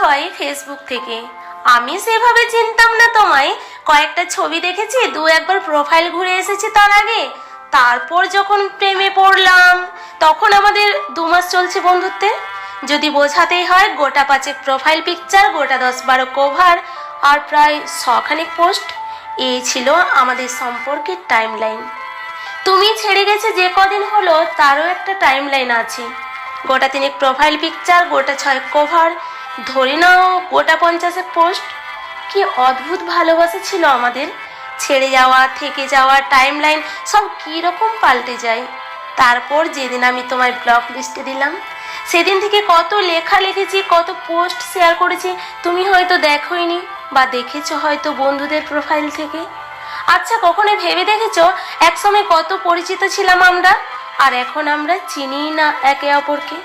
হয় ফেসবুক থেকে। আমি সেভাবে চিনতাম না তোমায়। কয়েকটা ছবি দেখেছি, দু একবার প্রোফাইল ঘুরে এসেছি তার আগে। তারপর যখন প্রেমে পড়লাম, তখন আমাদের দু মাস চলছে বন্ধুত্বে। যদি বোঝাতেই হয়, গোটা পাঁচেক প্রোফাইল পিকচার গোটা দশ বারো কভার আর প্রায় শখানেক পোস্ট এই ছিল আমাদের সম্পর্কের টাইমলাইন তুমি ছেড়ে গেছে যে কদিন হলো, তারও একটা টাইমলাইন আছে। গোটা তিনেক প্রোফাইল পিকচার গোটা ছয় কভার ধরে নাও, গোটা পঞ্চাশে পোস্ট। কি অদ্ভুত ভালোবাসা ছিল আমাদের। ছেড়ে যাওয়া, থেকে যাওয়া টাইম লাইন সব কীরকম পাল্টে যায়। তারপর যেদিন আমি তোমায় ব্লক লিস্টে দিলাম, সেদিন থেকে কত লেখা লিখেছি, কত পোস্ট শেয়ার করেছি, তুমি হয়তো দেখোইনি বা দেখেছ হয়তো বন্ধুদের প্রোফাইল থেকে। আচ্ছা কখনো ভেবে দেখেছ? একসময় কত পরিচিত ছিলাম আমরা, আর এখন আমরা চিনি না একে অপরকে।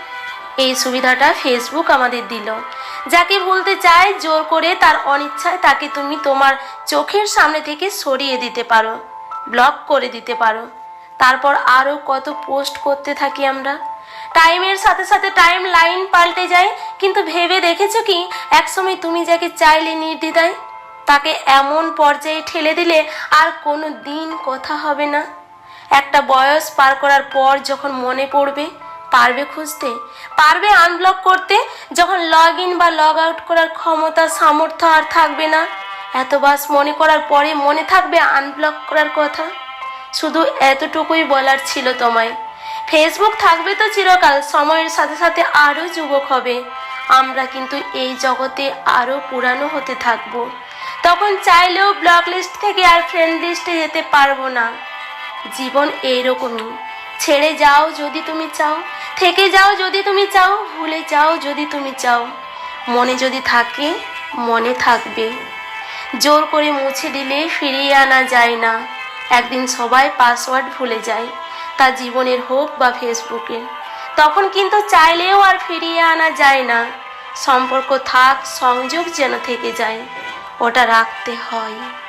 এই সুবিধাটা ফেসবুক আমাদের দিল। যাকে ভুলতে চায় জোর করে তার অনিচ্ছায় তাকে তুমি তোমার চোখের সামনে থেকে সরিয়ে দিতে পারো ব্লক করে দিতে পারো। তারপর আরও কত পোস্ট করতে থাকি আমরা। টাইমের সাথে সাথে টাইম লাইন পাল্টে যায়, কিন্তু ভেবে দেখেছ কি? একসময় তুমি যাকে চাইলে নির্দ্বিধায়, তাকে এমন পর্যায়ে ঠেলে দিলে আর কোনো দিন কথা হবে না। একটা বয়স পার করার পর যখন মনে পড়বে পারবে খুঁজতে, পারবে আনব্লক করতে, যখন লগ ইন বা লগ আউট করার ক্ষমতা, সামর্থ্য আর থাকবে না। এত বাস মনে করার পরে মনে থাকবে আনব্লক করার কথা। শুধু এতটুকুই বলার ছিল তোমায়। ফেসবুক থাকবে তো চিরকাল, সময়ের সাথে সাথে আরও যুবক হবে। আমরা কিন্তু এই জগতে আরও পুরানো হতে থাকব। তখন চাইলেও ব্লক লিস্ট থেকে আর ফ্রেন্ড লিস্টে যেতে পারব না। জীবন এইরকমই। ছেড়ে যাও যদি তুমি চাও, থেকে যাও যদি তুমি চাও, ভুলে যাও যদি তুমি চাও। মনে যদি থাকে, মনে থাকবে। জোর করে মুছে দিলে ফিরিয়ে আনা যায় না। একদিন সবাই পাসওয়ার্ড ভুলে যায়, তা জীবনের হোক বা ফেসবুকের। তখন কিন্তু চাইলেও আর ফিরিয়ে আনা যায় না। সম্পর্ক থাক, সংযোগ যেন থেকে যায়, ওটা রাখতে হয়।